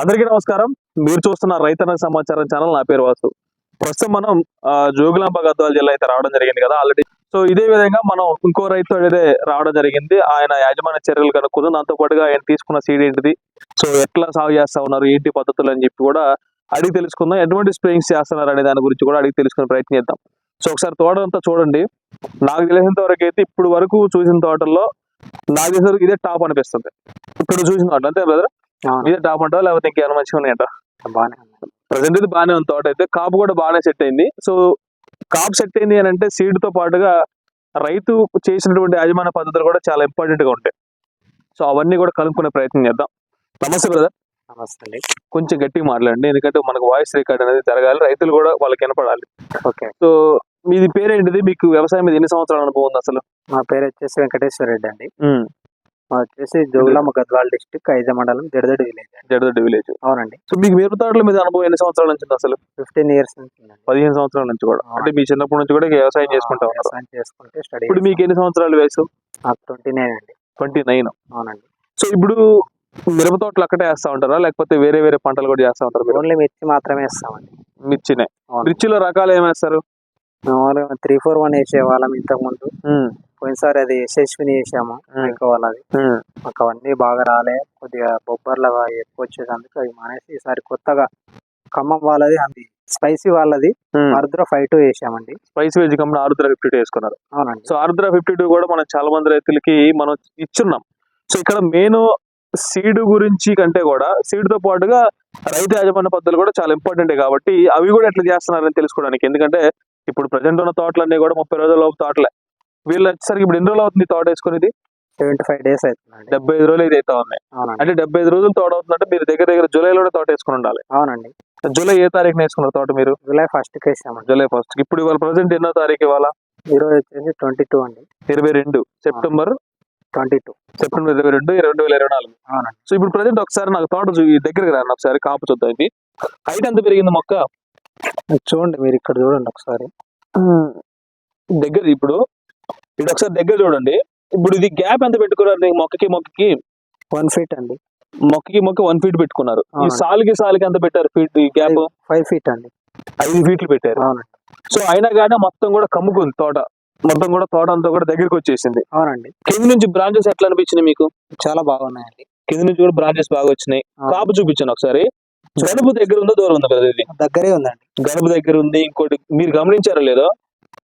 అందరికీ నమస్కారం. మీరు చూస్తున్న రైతన్న సమాచారం ఛానల్ నా పేరు వాసు. ప్రస్తుతం మనం ఆ, జోగులాంబ గద్వాల జిల్లా అయితే రావడం జరిగింది కదా ఆల్రెడీ. సో ఇదే విధంగా మనం ఇంకో రైతు అయితే రావడం జరిగింది. ఆయన యాజమాన్య చర్యలు కనుక్కుందాం. దాంతో పాటుగా ఆయన తీసుకున్న సీడ్ ఏంటిది? సో ఎట్లా సాగు చేస్తా ఉన్నారు? ఏంటి పద్ధతులు అని చెప్పి కూడా అడిగి తెలుసుకుందాం. ఎటువంటి స్ప్రేయింగ్స్ చేస్తున్నారు అనే దాని గురించి కూడా అడిగి తెలుసుకునే ప్రయత్నం చేద్దాం. సో ఒకసారి తోట అంతా చూడండి. నాకు తెలిసినంత వరకు అయితే ఇప్పుడు వరకు చూసిన తోటల్లో నాకు తెలిసిన ఇదే టాప్ అనిపిస్తుంది. ఇప్పుడు చూసిన తోట అంతే బ్రదర్? ఇదే టాప్ అంటావా? లేకపోతే ఇంకేమైనా మంచిగా ఉన్నాయంట బాగానే ప్రజెంట్ ఇది బాగానే ఉంది తోట అయితే. కాపు కూడా బాగానే సెట్ అయింది. సో కాపు సెట్ అయింది అని అంటే సీడ్తో పాటుగా రైతు చేసినటువంటి యాజమాన్య పద్ధతులు కూడా చాలా ఇంపార్టెంట్గా ఉంటాయి. సో అవన్నీ కూడా కలుపుకునే ప్రయత్నం చేద్దాం. నమస్తే బ్రదర్ నమస్తే అండి. కొంచెం గట్టిగా మాట్లాడండి. ఎందుకంటే మనకు వాయిస్ రికార్డ్ అనేది జరగాలి. రైతులు కూడా వాళ్ళకి వినపడాలి. ఓకే. సో మీది పేరేంటిది? మీకు వ్యవసాయం మీద ఎన్ని సంవత్సరాల అనుభవం ఉంది అసలు? మా పేరు వచ్చేసి వెంకటేశ్వర రెడ్డి అండి. వచ్చేసి జోగులాంబ గద్వాల డిస్టిక్ ఐజ మండలం జడదడి విలేజ్ అండి. జడదొడ్డి విలేజ్. అవునండి. సో మీకు మిరప తోటల మీద అనుభవం ఎన్ని సంవత్సరాల నుంచి ఉంది అసలు? ఫిఫ్టీన్ ఇయర్స్ నుంచి ఉందండి. పదిహేను సంవత్సరాల నుంచి కూడా. అంటే మీ చిన్నప్పటి నుంచి కూడా వ్యవసాయం చేసుకుంటా ఉన్నారు. వ్యవసాయం చేసుకుంటే స్టడీ ఇప్పుడు మీకు ఎన్ని సంవత్సరాలు వయసు? ట్వంటీ నైన్ అండి. Twenty nine. అవునండి. సో ఇప్పుడు మిరప తోటలు అక్కడే వేస్తా ఉంటారా? లేకపోతే వేరే వేరే పంటలు కూడా చేస్తా ఉంటారు మీరు? ఓన్లీ మిర్చి మాత్రమే వేస్తామండి. మిర్చినే. అవును. మిర్చిలో రకాలు ఏం వేస్తారు మామూలుగా త్రీ ఫోర్ వన్ వేసే వాళ్ళం ఇంతకు ముందు పోయినసారి అది యశస్విని వేసాము ఎక్కువ వాళ్ళది. మాకు అవన్నీ బాగా రాలే. కొద్దిగా బొబ్బర్లు అవి ఎక్కువ వచ్చేటందుకు అవి మానేసి ఈసారి కొత్తగా ఖమ్మం వాళ్ళది అది స్పైసీ వాళ్ళది మరుద్ర ఫైవ్ టూ వేసామండి. Spice veg company Arudra fifty two వేసుకున్నారు. అవునండి. సో ఆరుద్ర ఫిఫ్టీ టూ కూడా మనం చాలా మంది రైతులకి మనం ఇచ్చున్నాం. సో ఇక్కడ మెయిన్ సీడ్ గురించి కంటే కూడా సీడ్తో పాటుగా రైతు యాజమాన్య పద్ధతులు కూడా చాలా ఇంపార్టెంట్ కాబట్టి అవి కూడా ఎట్లా చేస్తున్నారని తెలుసుకోవడానికి. ఎందుకంటే ఇప్పుడు ప్రజెంట్ ఉన్న తోటలన్నీ కూడా ముప్పై రోజుల లోపు తోటలే. వీళ్ళు వచ్చేసరికి ఇప్పుడు ఎన్ని రోజులు అవుతుంది తోట వేసుకునేది? సెవెంటీ ఫైవ్ డేస్ అవుతుందండి. డెబ్బై ఐదు రోజులు ఇది అవుతా ఉన్నాయి అంటే డెబ్బై ఐదు రోజులు తోట అవుతుందంటే మీరు దగ్గర దగ్గర జూలైలోనే తోట వేసుకుని ఉండాలి. అవునండి. జూలై ఏ తారీఖున వేసుకున్నారు తోట మీరు? జూలై ఫస్ట్కి వేసామండి. July first. ఇప్పుడు ఇవాళ ప్రజెంట్ ఎన్నో తారీఖు ఇవాళ? ఈరోజు వచ్చేసి ట్వంటీ టూ అండి. ఇరవై రెండు. సెప్టెంబర్? Twenty two. సెప్టెంబర్ ఇరవై రెండు రెండు వేల ఇరవై నాలుగు. అవునండి. సో ఇప్పుడు ప్రజెంట్ ఒకసారి నాకు తోట దగ్గరికి రాను ఒకసారి కాపు చూద్దాం ఇది. హైట్ ఎంత పెరిగింది మొక్క? చూడండి మీరు ఇక్కడ చూడండి ఒకసారి. దగ్గర ఇప్పుడు. ఇది ఒకసారి దగ్గర చూడండి. ఇప్పుడు ఇది గ్యాప్ ఎంత పెట్టుకున్నారు? మొక్కకి మొక్కకి? వన్ ఫీట్ అండి. మొక్కకి మొక్క వన్ ఫీట్ పెట్టుకున్నారు. ఈ. సాలుకి సాలుకి ఎంత పెట్టారు ఫీట్ ఈ గ్యాప్ ఫైవ్ ఫీట్ అండి. ఐదు ఫీట్లు పెట్టారు. సో అయినా కానీ మొత్తం కూడా కమ్ముకుంది తోట. మొత్తం కూడా తోట అంతా కూడా దగ్గరికి వచ్చేసింది. అవునండి. కింద నుంచి బ్రాంచెస్ ఎట్లా అనిపించినాయి మీకు? చాలా బాగున్నాయండి. కింద నుంచి కూడా బ్రాంచెస్ బాగా వచ్చినాయి. కాపు చూపించాను ఒకసారి. గడుపు దగ్గర ఉందో దూరం ఉందో కదా ఇది? దగ్గరే ఉందండి. గడుపు దగ్గర ఉంది. ఇంకోటి మీరు గమనించారో లేదో?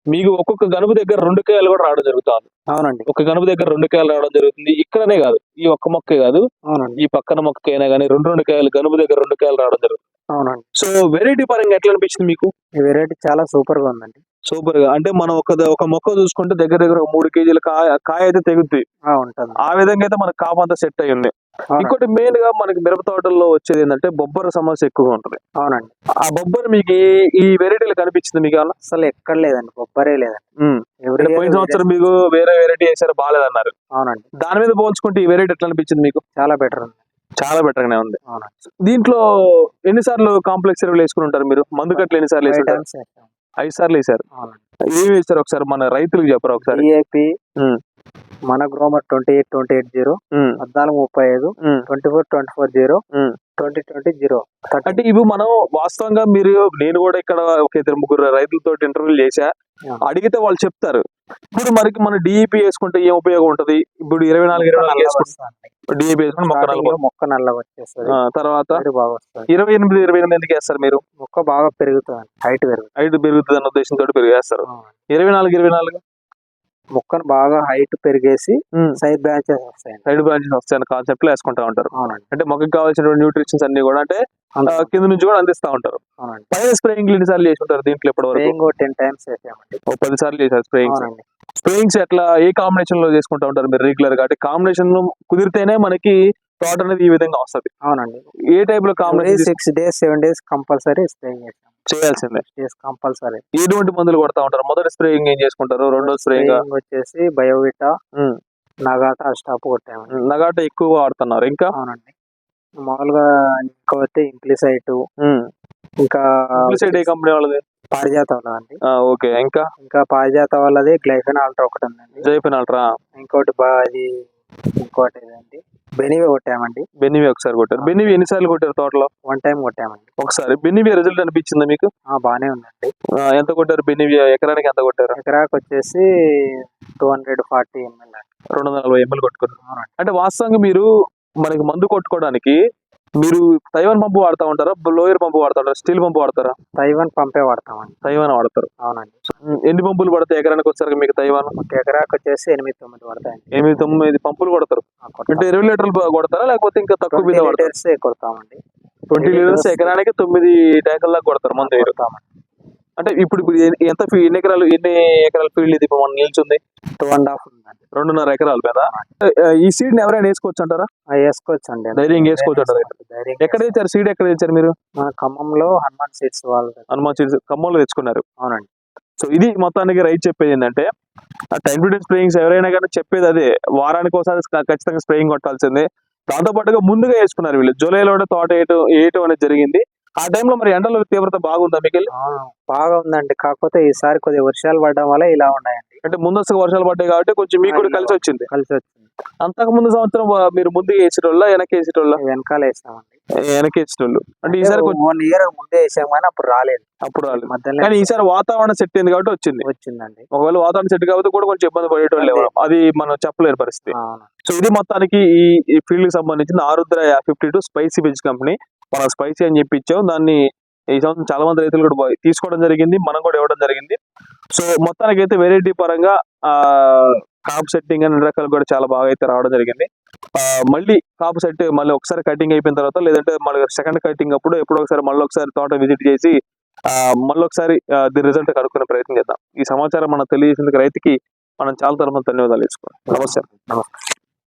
మీకు ఒక్కొక్క గనుపు దగ్గర రెండు కాయలు కూడా రావడం జరుగుతుంది. అవునండి. ఒక గనుపు దగ్గర రెండు కాయలు రావడం జరుగుతుంది. ఇక్కడనే కాదు ఈ ఒక్క మొక్కే కాదు అవునండి. ఈ పక్కన మొక్కకైనా కానీ రెండు రెండు కాయలు గనుపు దగ్గర రెండు కాయలు రావడం జరుగుతుంది. అవునండి. సో వెరైటీ పరంగా ఎట్లా అనిపించింది మీకు? ఈ వెరైటీ చాలా సూపర్గా ఉందండి. సూపర్గా అంటే మనం ఒక ఒక మొక్క చూసుకుంటే దగ్గర దగ్గర ఒక మూడు కేజీల కాయ కాయ అయితే తెగుద్ది. ఆ, విధంగా అయితే మనకు కాపు అంతా సెట్ అయి ఉంది అవునండి. ఇంకోటి మెయిన్గా మనకి మిరప తోటల్లో వచ్చేది ఏంటంటే బొబ్బర సమస్య ఎక్కువగా ఉంటుంది. అవునండి. ఆ బొబ్బర మీకు ఈ- వెరైటీలో కనిపించింది మీకు ఏమన్నా? అసలు ఎక్కడ లేదండి బొబ్బరే లేదండి. ఎవరి పోయిన సంవత్సరం మీకు వేరే వెరైటీ వేసారు బాగాలేదన్నారు. అవునండి. దాని మీద పోల్చుకుంటే ఈ వెరైటీ ఎట్లా అనిపించింది మీకు? చాలా బెటర్ ఉంది. చాలా బెటర్ గానే ఉంది. దీంట్లో ఎన్నిసార్లు కాంప్లెక్స్ ఎరువులు వేసుకుని ఉంటారు మీరు? మందు కట్టలు ఎన్నిసార్లు ఫైవ్ వేసారు? టైమ్స్ వేసాం ఐదు సార్లు వేసారు. అవునండి. ఏమి వేసారు ఒకసారి? మన రైతులకు చెప్పరు ఒకసారి. మన Gromor twenty eight twenty eight zero పద్నాలుగు ముప్పై ఐదు. Twenty four twenty four zero. Twenty twenty zero అంటే ఇవి మనం వాస్తవంగా మీరు నేను కూడా ఇక్కడ ఒక ఇద్దరు ముగ్గురు రైతులతో ఇంటర్వ్యూలు చేశా. అడిగితే వాళ్ళు చెప్తారు. ఇప్పుడు మనకి మన డిఈపి వేసుకుంటే ఏం ఉపయోగం ఉంటది? ఇప్పుడు ఇరవై నాలుగు ఇరవై నాలుగు వేసుకుంటే డిఈపి వేసుకుంటే మొక్క Starting నలభై లో మొక్క నల్ల వచ్చేస్తుంది. తర్వాత హైట్ ఇరవై ఎనిమిది ఇరవై ఎనిమిది ఎందుకు వేస్తారు మీరు? మొక్క బాగా పెరుగుతుంది. హైట్ పెరుగుతుంది. ఐదు పెరుగుతుంది అన్న ఉద్దేశంతో పెరిగేస్తారు. ఇరవై నాలుగు ఇరవై నాలుగు? మొక్కను బాగా హైట్ పెరిగేసి సైడ్ బ్రాంచెస్ వస్తాయండి. సైడ్ బ్రాంచెస్ వస్తాయన్న కాన్సెప్ట్లో వేసుకుంటా ఉంటారు. అవునండి. అంటే మొక్కకి కావాల్సిన న్యూట్రిషన్స్ అన్ని కూడా అంటే. కింద నుంచి కూడా అందిస్తా ఉంటారు. అవునండి. పైన స్ప్రేయింగ్ ఎన్నిసార్లు చేసి ఉంటారు దీంట్లో వరకు? స్ప్రేయింగ్ టెన్ టైమ్స్ వేసామండి ఒక పది సార్లు చేశారు స్ప్రేయింగ్స్ అవునండి. స్ప్రేయింగ్స్ ఎట్లా ఏ కాంబినేషన్లో చేసుకుంటా ఉంటారు మీరు రెగ్యులర్గా? అంటే కాంబినేషన్లో కుదిరితేనే మనకి తోట అనేది ఈ విధంగా వస్తది. అవునండి. ఏ టైప్లో combination six days seven days compulsory spraying చేసాం చేయాల్సిందే. డేస్ కంపల్సరీ ఎటువంటి మందులు కొడతా ఉంటారు? మొదటి స్ప్రేయింగ్ ఏం చేసుకుంటారు? రెండో స్ప్రేయింగ్ వచ్చేసి బయోవిటా నగాట స్టాప్ కొట్టామండి. నగాట ఎక్కువ వాడుతున్నారు. ఇంకా? అవునండి. మామూలుగా ఇంకా వస్తే ఇంప్లిసైట్ ఇంకా ఏ కంపెనీ వాళ్ళది? పారిజాత వాళ్ళదండి ఓకే. ఇంకా? ఇంకా పారిజాత వాళ్ళది గ్లైఫెన్ ఆల్ట్రా ఒకటి ఉందండి. అల్ట్రా ఇంకోటి అది ఇంకోటి ఏంటంటే బెనివి కొట్టామండి. బెన్నివి ఒకసారి కొట్టారు. బెన్నివి ఎన్నిసార్లు కొట్టారు తోటలో వన్ టైం కొట్టామండి. ఒకసారి. బెన్నివి రిజల్ట్ అనిపించిందా మీకు? బాగానే ఉందండి. ఎంత కొట్టారు బెన్నివి ఎకరానికి ఎంత కొట్టారు? ఎకరాకి వచ్చేసి టూ హండ్రెడ్ ఫార్టీ ఎంఎల్ రెండు వందల నలభై ఎంఎల్ కొట్టుకున్నారు. అంటే వాస్తవంగా మీరు మనకి మందు కొట్టుకోవడానికి మీరు తైవాన్ పంపు వాడుతూ ఉంటారా? లోయర్ పంపు వాడుతూ ఉంటారా? స్టీల్ పంపు వాడతారా? తైవన్ పంపే వాడతామండి. తైవాన్ వాడతారు. అవునండి. ఎన్ని పంపులు పడతాయి ఎకరానికి వచ్చారు మీకు తైవాన్? ఒక ఎకరాకి వచ్చేసి ఎనిమిది తొమ్మిది పడతాయండి. ఎనిమిది తొమ్మిది పంపులు కొడతారు. అంటే ఇరవై లీటర్లు కొడతారా? లేకపోతే ఇంకా తక్కువ 20 మీద లీటర్సే కొడతామండి. ట్వంటీ లీటర్స్ ఎకరానికి తొమ్మిది ట్యాంకుల దాకా కొడతారు మందు అంటే ఇప్పుడు ఎంత ఎన్ని ఎకరాలు ఎన్ని ఎకరాల ఫీల్డ్ ఇది? మనం నిల్చుంది. టూ అండ్ హాఫ్ రెండున్నర ఎకరాల మీద ఆ, ఈ సీడ్ని ఎవరైనా వేసుకోవచ్చు అంటారా వేసుకోవచ్చు అండి ధైర్యంగా వేసుకోవచ్చు అంటారు ధైర్యం ఎక్కడ తెచ్చారు సీడ్ ఎక్కడ తెచ్చారు మీరు? మన ఖమ్మంలో హనుమాన్ సీడ్స్ వాళ్ళు హనుమాన్ సీడ్స్ ఖమ్మంలో తెచ్చుకున్నారు. అవునండి. సో ఇది మొత్తానికి రైతు చెప్పేది ఏంటంటే టైం టు టైం స్ప్రేయింగ్స్ ఎవరైనా కానీ చెప్పేది అదే. వారానికి ఒకసారి ఖచ్చితంగా స్ప్రేయింగ్ కొట్టాల్సిందే. దాంతో పాటుగా ముందుగా వేసుకున్నారు వీళ్ళు. జూలైలోనే తోట వేయటం వేయటం అనేది జరిగింది. ఆ టైంలో మరి ఎండల తీవ్రత బాగుందా మీకు బాగా ఉందండి కాకపోతే ఈసారి కొద్దిగా వర్షాలు పడడం వల్ల ఇలా ఉన్నాయండి. అంటే ముందస్తుగా వర్షాలు పడ్డాయి కాబట్టి కొంచెం మీకు కూడా కలిసి వచ్చింది. కలిసి వచ్చింది. అంతకు ముందు సంవత్సరం మీరు ముందుగా వేసేటోళ్ళ వెనక్కి వేసేటోళ్ళ? వెనకాల వేసామండి. వెనక్కి వేసేటోళ్ళు. అంటే ఈసారి వన్ ఇయర్ ముందే వేసాం కానీ అప్పుడు రాలేదు. అప్పుడు రాలేదు. కానీ ఈసారి వాతావరణం సెట్ అయింది కాబట్టి వచ్చింది. వచ్చిందండి. ఒకవేళ వాతావరణం సెట్ కాబట్టి కూడా కొంచెం ఇబ్బంది పడేటోళ్ళు. అది. మనం చెప్పలేని పరిస్థితి. సో ఇది మొత్తానికి ఈ ఈ ఫీల్డ్కి సంబంధించిన Arudra fifty two spicy veg company మన స్పైసీ అని చెప్పి ఇచ్చాం దాన్ని ఈ సంవత్సరం చాలా మంది రైతులు కూడా తీసుకోవడం జరిగింది. మనం కూడా ఇవ్వడం జరిగింది. సో మొత్తానికి అయితే వెరైటీ పరంగా ఆ కాప్ సెట్టింగ్ అనే రకాలు కూడా చాలా బాగా అయితే రావడం జరిగింది. ఆ, మళ్ళీ కాపు సెట్ మళ్ళీ ఒకసారి కటింగ్ అయిపోయిన తర్వాత లేదంటే మళ్ళీ సెకండ్ కటింగ్ అప్పుడు ఎప్పుడో ఒకసారి మళ్ళీ ఒకసారి తోట విజిట్ చేసి మళ్ళీ ఒకసారి దీని రిజల్ట్ కనుక్కునే ప్రయత్నం చేద్దాం. ఈ సమాచారం మనం తెలియజేసేందుకు రైతుకి మనం చాలా తరఫున ధన్యవాదాలు తీసుకోవాలి నమస్తే. నమస్తే.